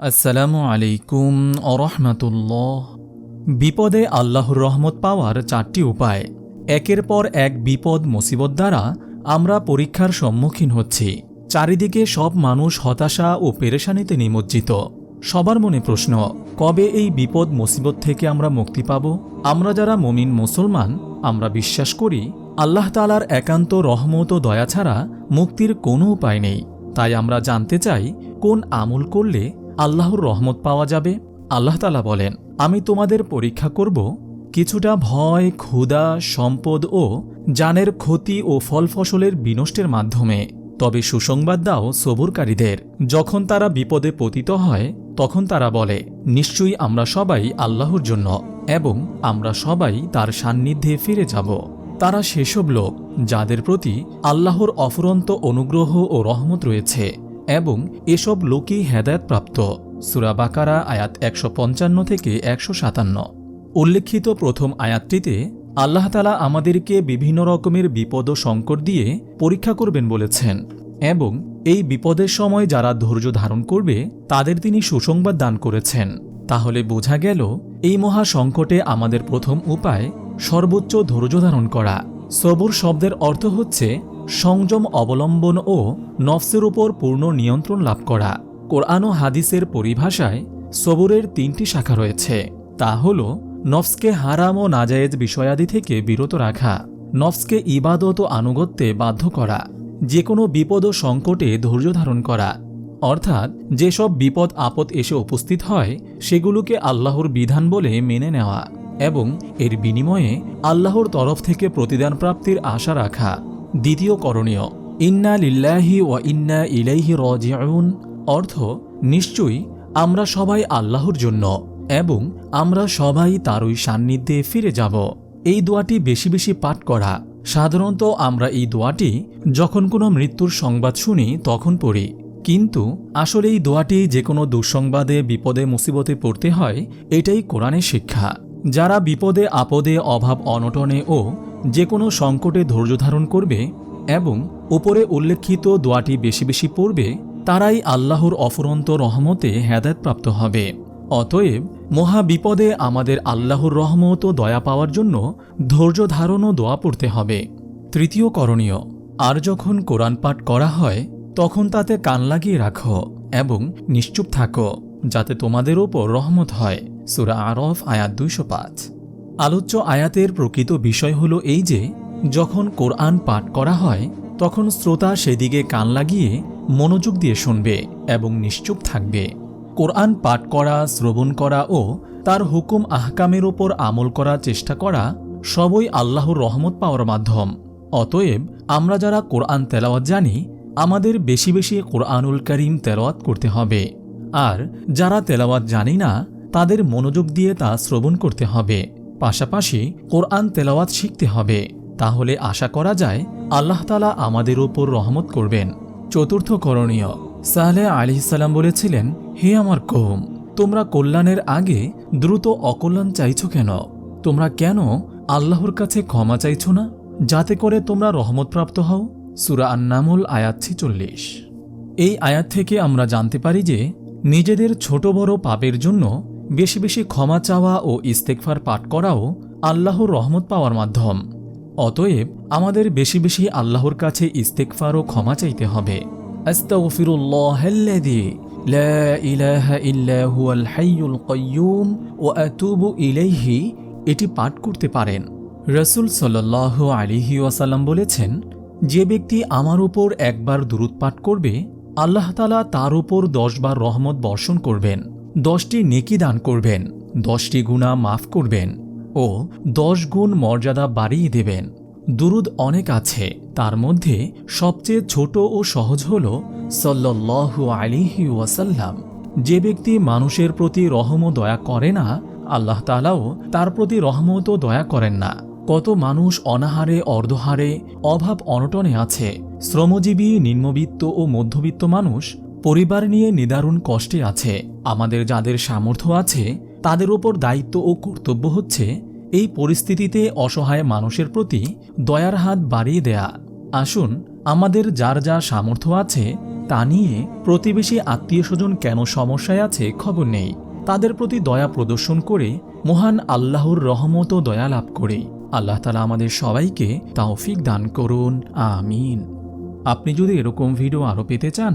আসসালামু আলাইকুম অরহমাতুল্লাহ বিপদে আল্লাহর রহমত পাওয়ার চারটি উপায়। একের পর এক বিপদ মুসিবত দ্বারা আমরা পরীক্ষার সম্মুখীন হচ্ছি। চারিদিকে সব মানুষ হতাশা ও পেরেশানিতে নিমজ্জিত। সবার মনে প্রশ্ন, কবে এই বিপদ মুসিবত থেকে আমরা মুক্তি পাব? আমরা যারা মমিন মুসলমান, আমরা বিশ্বাস করি, আল্লাহ তালার একান্ত রহমত ও দয়া ছাড়া মুক্তির কোনো উপায় নেই। তাই আমরা জানতে চাই, কোন আমল করলে আল্লাহর রহমত পাওয়া যাবে? আল্লাহ তালা বলেন, আমি তোমাদের পরীক্ষা করব কিছুটা ভয়, ক্ষুধা, সম্পদ ও জানের ক্ষতি ও ফল ফসলের বিনষ্টের মাধ্যমে। তবে সুসংবাদ দাও সবুরকারীদের। যখন তারা বিপদে পতিত হয়, তখন তারা বলে, নিশ্চয়ই আমরা সবাই আল্লাহর জন্য এবং আমরা সবাই তার সান্নিধ্যে ফিরে যাব। তারা সেসব লোক, যাদের প্রতি আল্লাহর অফুরন্ত অনুগ্রহ ও রহমত রয়েছে। এবং এসব লোকই হেদায়তপ্রাপ্ত। সুরা বাকারা আয়াত একশো পঞ্চান্ন থেকে একশো সাতান্ন। উল্লেখিত প্রথম আয়াতটিতে, আল্লাহ তালা আমাদেরকে বিভিন্ন রকমের বিপদ ও সংকট দিয়ে পরীক্ষা করবেন বলেছেন এবং এই বিপদের সময় যারা ধৈর্য ধারণ করবে, তাদের তিনি সুসংবাদ দান করেছেন। তাহলে বোঝা গেল, এই মহা সংকটে আমাদের প্রথম উপায় সর্বোচ্চ ধৈর্য ধারণ করা। সবুর শব্দের অর্থ হচ্ছে সংযম অবলম্বন ও নফসের উপর পূর্ণ নিয়ন্ত্রণ লাভ করা। কোরআন ও হাদিসের পরিভাষায় সবরের তিনটি শাখা রয়েছে। তা হল, নফসকে হারাম ও নাজায়েজ বিষয়াদি থেকে বিরত রাখা, নফসকে ইবাদত ও আনুগত্যে বাধ্য করা যে কোনো বিপদ ও সংকটে ধৈর্য ধারণ করা। অর্থাৎ, যেসব বিপদ আপদ এসে উপস্থিত হয়, সেগুলোকে আল্লাহর বিধান বলে মেনে নেওয়া এবং এর বিনিময়ে আল্লাহর তরফ থেকে প্রতিদান প্রাপ্তির আশা রাখা। দ্বিতীয় করণীয়, ইন্না লিল্লাহি ও ইন্না ইলাইহি রজিউন অর্থ, নিশ্চয়ই আমরা সবাই আল্লাহর জন্য এবং আমরা সবাই তারই সান্নিধ্যে ফিরে যাব। এই দোয়াটি বেশি বেশি পাঠ করা। সাধারণত আমরা এই দোয়াটি যখন কোনো মৃত্যুর সংবাদ শুনি তখন পড়ি। কিন্তু আসলে এই দোয়াটি যে কোনো দুঃসংবাদে, বিপদে, মুসিবতে পড়তে হয়, এটাই কোরআনের শিক্ষা। যারা বিপদে, আপদে, অভাব, অনটনে ও যে কোনো সংকটে ধৈর্য ধারণ করবে এবং উপরে উল্লেখিত দোয়াটি বেশি বেশি পড়বে, তারাই আল্লাহর অফুরন্ত রহমতে হেদায়তপ্রাপ্ত হবে। অতএব মহা বিপদে আমাদের আল্লাহর রহমত ও দয়া পাওয়ার জন্য ধৈর্য ধারণ ও দোয়া পড়তে হবে। তৃতীয় করণীয়, আর যখন কোরআন পাঠ করা হয়, তখন তাতে কান লাগিয়ে রাখো এবং নিশ্চুপ থাকো, যাতে তোমাদের ওপর রহমত হয়। সুরা আরফ আয়াত দুইশো পাঁচ। আলোচ্য আয়াতের প্রকৃত বিষয় হল এই যে, যখন কোরআন পাঠ করা হয়, তখন শ্রোতা সেদিকে কান লাগিয়ে মনোযোগ দিয়ে শুনবে এবং নিশ্চুপ থাকবে। কোরআন পাঠ করা, শ্রবণ করা ও তার হুকুম আহকামের ওপর আমল করার চেষ্টা করা সবই আল্লাহর রহমত পাওয়ার মাধ্যম। অতএব, আমরা যারা কোরআন তেলাওয়াত জানি, আমাদের বেশি বেশি কোরআনুল করিম তেলাওয়াত করতে হবে। আর যারা তেলাওয়াত জানি না, তাদের মনোযোগ দিয়ে তা শ্রবণ করতে হবে। পাশাপাশি কোরআন তেলাওয়াত শিখতে হবে। তাহলে আশা করা যায় আল্লাহ তালা আমাদের ওপর রহমত করবেন। চতুর্থ করণীয়, সালে আলিহিসাল্লাম বলেছিলেন, হে আমার কৌম তোমরা কল্যাণের আগে দ্রুত অকল্যাণ চাইছো কেন? তোমরা কেন আল্লাহর কাছে ক্ষমা চাইছো না? যাতে করে তোমরা রহমতপ্রাপ্ত হও? সুরা আন্নামুল আয়াত ছিচল্লিশ। এই আয়াত থেকে আমরা জানতে পারি যে, নিজেদের ছোট বড় পাপের জন্য বেশি বেশি ক্ষমা চাওয়া ও ইস্তেকফার পাঠ করাও আল্লাহর রহমত পাওয়ার মাধ্যম। অতএব আমাদের বেশি বেশি আল্লাহর কাছে ইস্তেকফার ও ক্ষমা চাইতে হবে। এটি পাঠ করতে পারেন। রসুল সাল্লাল্লাহু আলিহি ওয়াসাল্লাম বলেছেন, যে ব্যক্তি আমার উপর একবার দূরত পাঠ করবে, আল্লাহ তালা তার উপর দশবার রহমত বর্ষণ করবেন। দশটি নেকি দান করবেন, দশটি গুণা মাফ করবেন ও দশ গুণ মর্যাদা বাড়িয়ে দেবেন। দুরুদ অনেক আছে, তার মধ্যে সবচেয়ে ছোট ও সহজ হল সল্লু আলিহি ওয়াসাল্লাম। যে ব্যক্তি মানুষের প্রতি রহম দয়া করে না, আল্লাহ তালাও তার প্রতি রহমত দয়া করেন না। কত মানুষ অনাহারে, অর্ধহারে, অভাব অনটনে আছে, শ্রমজীবী, নিম্নবিত্ত ও মধ্যবিত্ত মানুষ পরিবার নিয়ে নিদারুণ কষ্টে আছে। আমাদের যাদের সামর্থ্য আছে, তাদের ওপর দায়িত্ব ও কর্তব্য হচ্ছে এই পরিস্থিতিতে অসহায় মানুষের প্রতি দয়ার হাত বাড়িয়ে দেয়া। আসুন, আমাদের যার যা সামর্থ্য আছে, তা নিয়ে প্রতিবেশী আত্মীয় স্বজন কেন সমস্যায় আছে খবর নেই। তাদের প্রতি দয়া প্রদর্শন করে মহান আল্লাহর রহমত ও দয়া লাভ করে। আল্লাহ তালা আমাদের সবাইকে তাওফিক দান করুন, আমিন। আপনি যদি এরকম ভিডিও আরও পেতে চান